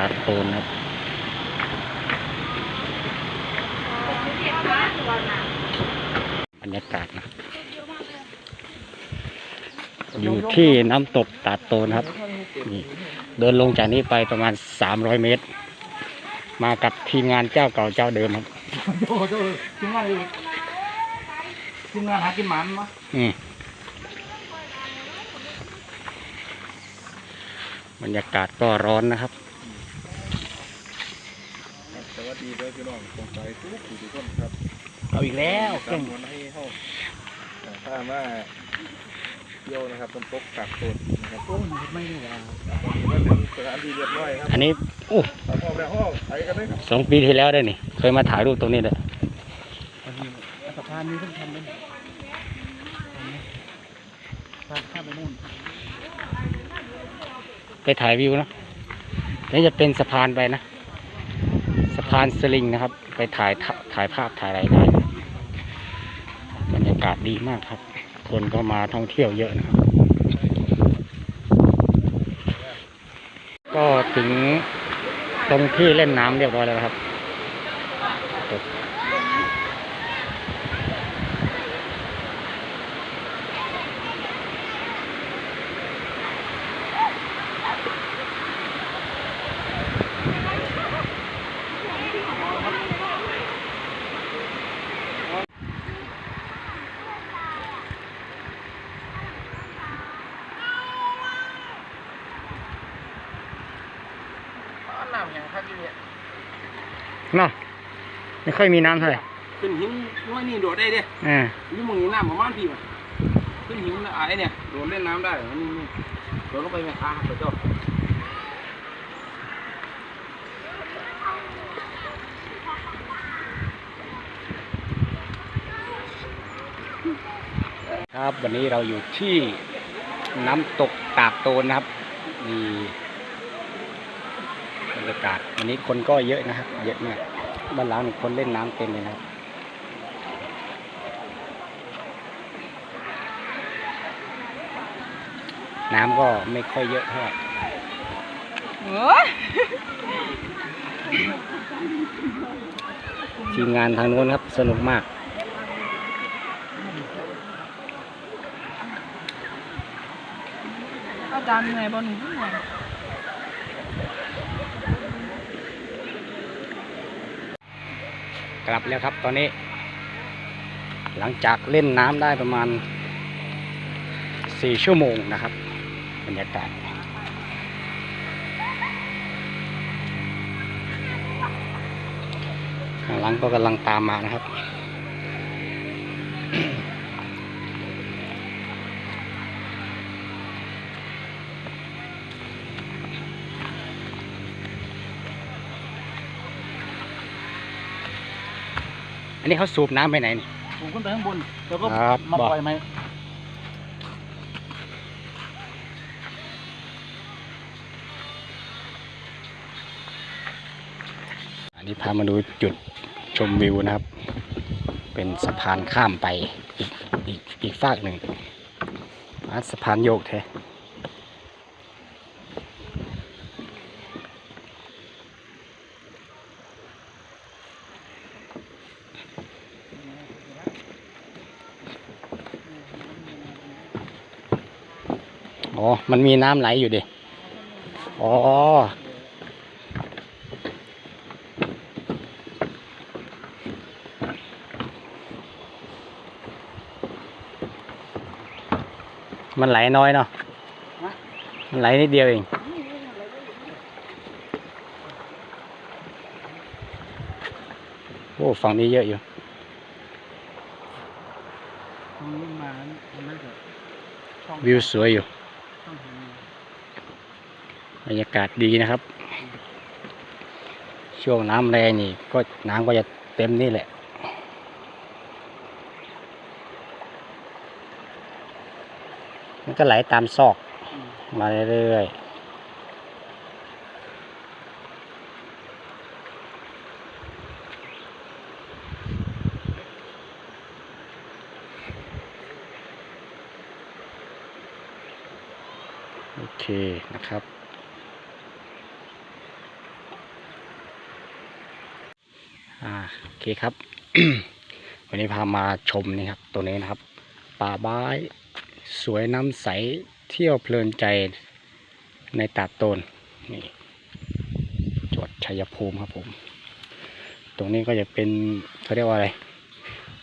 ตาดโตนครับบรรยากาศนะ อยู่ที่น้ำตกตาดโตนครับ นี่เดินลงจากนี้ไปประมาณ300เมตร มากับทีมงานเจ้าเก่าเจ้าเดิมครับโอ้โหทีมงานอีกทีมงานหากินหมันมะอืมบรรยากาศก็ร้อนนะครับ สวัสดีด้วย พี่น้องตรงใจทุกผู้ทุกคนครับเอาอีกแล้วเคการื่รองมวนให้เข้าถ้ามาเที่ยวนะครับต้นตกตากตนนะครับโอ้ยไม่ได้ว่าตอนนี้ก็ถึงสถานที่เรียบร้อยครับอันนี้โอ้เอาพ่อแม่ห้องไปกันเลยครับสองปีที่แล้วได้นี่ เคยมาถ่ายรูปตรงนี้เลยอันนี้สะพานนี้เพิ่งทำเป็นทางข้ามไปนู่นไปถ่ายวิวนะนี่จะเป็นสะพานไปนะ สะพานสลิงนะครับ ไปถ่ายถ่ายภาพถ่ายอะไรได้บรรยากาศดีมากครับ คนก็มาท่องเที่ยวเยอะนะครับ ก็ถึงตรงที่เล่นน้ำเรียบร้อยแล้วครับ น้ำอย่างข้างที่เนี่ยเนาะไม่ค่อยมีน้ำเท่าไหร่ขึ้นหินน้อยนี่โดดได้เด้อ่านี่มึงนี่น้ำประมาณพี่วะขึ้นหินอะไรเนี่ยโดดเล่นน้ำได้เหรอนี่นี่โดดลงไปแม่ค้าครับเจ้าครับวันนี้เราอยู่ที่น้ำตกตาดโตนนะครับนี่บ รรยากาศวันนี้คนก็เยอะนะครับ เยอะมากบ้านหลังนี่คนเล่นน้ำเต็มเลยนะครับน้ำก็ไม่ค่อยเยอะเท่าไหร่ทีมงานทางโน้นครับสนุกมาก อาจารย์เหนื่อยบ่หนูเหนื่อย กลับแล้วครับ ตอนนี้ หลังจากเล่นน้ำได้ประมาณสี่ชั่วโมงนะครับบรรยากาศข้างหลังก็กำลังตามมานะครับ อันนี้เขาสูบน้ำไปไหนนี่ผมขึ้นไปข้างบน แล้วก็ครับมาบอก ปล่อยไหมอันนี้พามาดูจุดชมวิวนะครับ เป็นสะพานข้ามไปอีกอีกอีกฝากหนึ่งอะสะพานโยกแท้ อ๋อ มันมีน้ำไหลอยู่ดิอ๋อ มันไหลน้อยเนาะ มันไหลนิดเดียวเอง โอ้ ฝั่งนี้เยอะอยู่ตรงนี้มามันน่าจะช่องวิวสวยอยู่ช่องทางนี้ บรรยากาศดีนะครับ ช่วงน้ำแรงนี่ ก็น้ำก็จะเต็มนี่แหละ มันก็ไหลตามซอก มาเรื่อยๆโอเคนะครับ อ่าโอเคครับ วันนี้พามาชมนี่ครับตัวนี้นะครับ ป่าบ้ายสวยน้ำใสเที่ยวเพลินใจในตาดโตนนี่จังหวัดชัยภูมิครับผม ตรงนี้ก็จะเป็นเขาเรียกว่าอะไร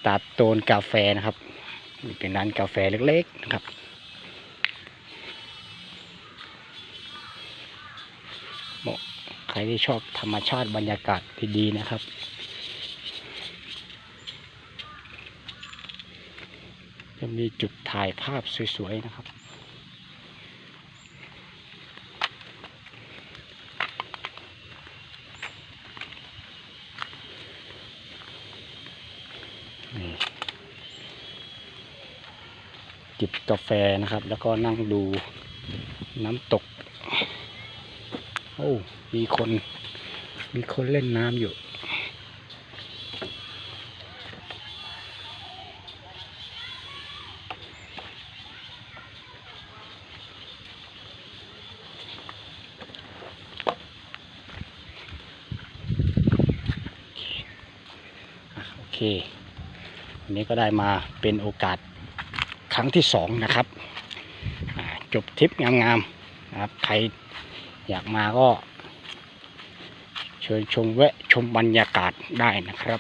ตาดโตนกาแฟนะครับเป็นร้านกาแฟเล็กๆนะครับเหมาะใครที่ชอบธรรมชาติบรรยากาศดีๆนะครับ จะ มีจุดถ่ายภาพสวยๆนะครับ จิบกาแฟนะครับ แล้วก็นั่งดูน้ำตก โอ้ มีคน มีคนเล่นน้ำอยู่ เควันนี้ก็ได้มาเป็นโอกาสครั้งที่สองนะครับจบทริปงามๆนะครับ ใครอยากมาก็ เชิญชมแวะชมบรรยากาศได้นะครับ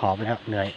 หอบแล้วเหนื่อย